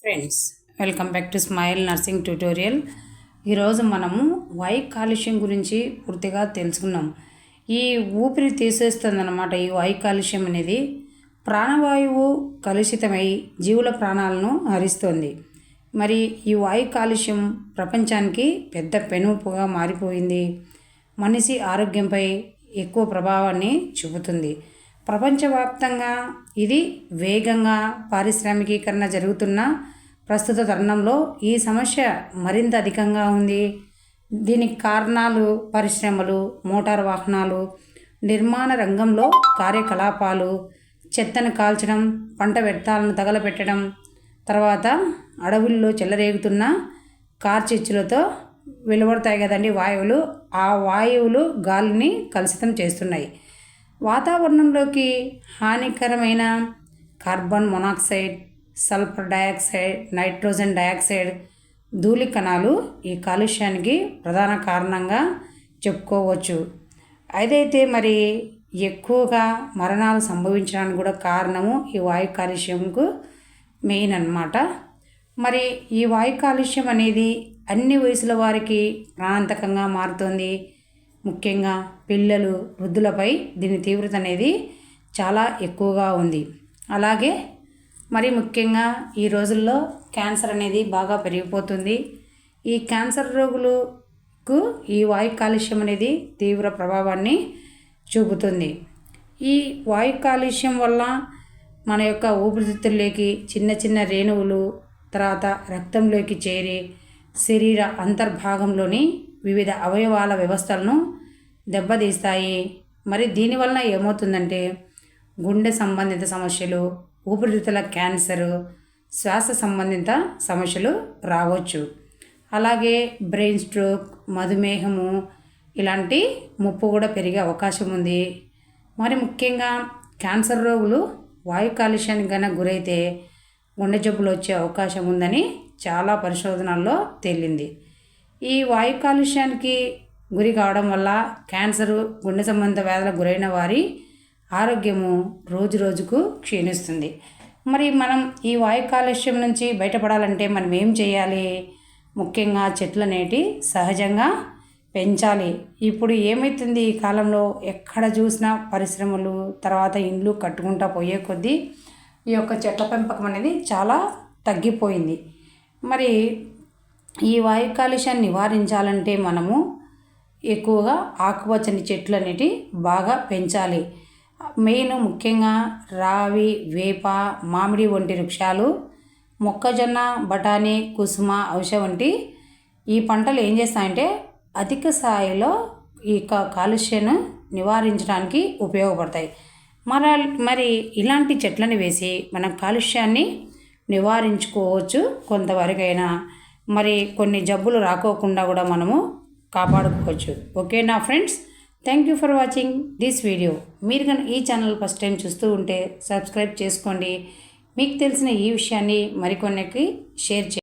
Friends welcome back to Smile nursing tutorial ఈరోజు మనము వాయు కాలుష్యం గురించి పూర్తిగా తెలుసుకున్నాం. ఈ ఊపిరి తీసేస్తుందన్నమాట. ఈ వాయు కాలుష్యం అనేది ప్రాణవాయువు కలుషితమై జీవుల ప్రాణాలను హరిస్తుంది. మరి ఈ వాయు కాలుష్యం ప్రపంచానికి పెద్ద పెనుపుగా మారిపోయింది. మనిషి ఆరోగ్యంపై ఎక్కువ ప్రభావాన్ని చూపుతుంది. ప్రపంచవ్యాప్తంగా ఇది వేగంగా పారిశ్రామికీకరణ జరుగుతున్న ప్రస్తుత తరుణంలో ఈ సమస్య మరింత అధికంగా ఉంది. దీనికి కారణాలు పరిశ్రమలు మోటార్ వాహనాలు నిర్మాణ రంగంలో కార్యకలాపాలు చెత్తను కాల్చడం పంట వ్యర్థాలను తగలపెట్టడం తర్వాత అడవుల్లో చెల్లరేగుతున్న కార్చిచ్చులతో వెలువడతాయి కదండి వాయువులు. ఆ వాయువులు గాలిని కలుషితం చేస్తున్నాయి. వాతావరణంలోకి హానికరమైన carbon monoxide sulphur dioxide nitrogen dioxide ధూళి కణాలు ఈ కాలుష్యానికి ప్రధాన కారణంగా చెప్పుకోవచ్చు. అదైతే మరి ఎక్కువగా మరణాలు సంభవించడానికి కూడా కారణము ఈ వాయు కాలుష్యంకు మెయిన్ అన్నమాట. మరి ఈ వాయు కాలుష్యం అనేది అన్ని వయసుల వారికి ప్రాణాంతకంగా మారుతుంది. ముఖ్యంగా పిల్లలు వృద్ధులపై దీని తీవ్రత అనేది చాలా ఎక్కువగా ఉంది. అలాగే మరి ముఖ్యంగా ఈ రోజుల్లో క్యాన్సర్ అనేది బాగా పెరిగిపోతుంది. ఈ క్యాన్సర్ రోగులకు ఈ వాయు కాలుష్యం అనేది తీవ్ర ప్రభావాన్ని చూపుతుంది. ఈ వాయు కాలుష్యం వల్ల మన యొక్క ఊపిరితిత్తుల్లోకి చిన్న చిన్న రేణువులు తర్వాత రక్తంలోకి చేరి శరీర అంతర్భాగంలోని వివిధ అవయవాల వ్యవస్థలను దెబ్బతీస్తాయి. మరి దీనివలన ఏమవుతుందంటే గుండె సంబంధిత సమస్యలు ఊపిరితిత్తుల క్యాన్సరు శ్వాస సంబంధిత సమస్యలు రావచ్చు. అలాగే బ్రెయిన్ స్ట్రోక్ మధుమేహము ఇలాంటి ముప్పు కూడా పెరిగే అవకాశం ఉంది. మరి ముఖ్యంగా క్యాన్సర్ రోగులు వాయు కాలుష్యానికి గన గురైతే గుండె జబ్బులు వచ్చే అవకాశం ఉందని చాలా పరిశోధనల్లో తేలింది. ఈ వాయు కాలుష్యానికి గురి కావడం వల్ల క్యాన్సరు గుండె సంబంధ వ్యాధులకు గురైన వారి ఆరోగ్యము రోజు రోజుకు క్షీణిస్తుంది. మరి మనం ఈ వాయు కాలుష్యం నుంచి బయటపడాలంటే మనం ఏం చేయాలి? ముఖ్యంగా చెట్లు అనేటి సహజంగా పెంచాలి. ఇప్పుడు ఏమవుతుంది ఈ కాలంలో ఎక్కడ చూసినా పరిశ్రమలు తర్వాత ఇండ్లు కట్టుకుంటా పోయే కొద్దీ ఈ యొక్క చెట్ల పెంపకం అనేది చాలా తగ్గిపోయింది. మరి ఈ వాయు కాలుష్యాన్ని నివారించాలంటే మనము ఎక్కువగా ఆకుపచ్చని చెట్లు అనేటివి బాగా పెంచాలి. మెయిన్ ముఖ్యంగా రావి వేప మామిడి వంటి వృక్షాలు మొక్కజొన్న బఠానీ కుసుమ ఔష వంటి ఈ పంటలు ఏం చేస్తాయంటే అధిక స్థాయిలో ఈ కాలుష్యను నివారించడానికి ఉపయోగపడతాయి. మరి మరి ఇలాంటి చెట్లను వేసి మనం కాలుష్యాన్ని నివారించుకోవచ్చు కొంతవరకైనా. మరి కొన్ని జబ్బులు రాకోకుండా కూడా మనము కాపాడుకోవచ్చు. ఓకే నా friends? Thank you for watching this video మీరు కనుక ఈ ఛానల్ ఫస్ట్ టైం చూస్తూ ఉంటే సబ్స్క్రైబ్ చేసుకోండి. మీకు తెలిసిన ఈ విషయాన్ని మరికొన్నికి షేర్ చేయండి.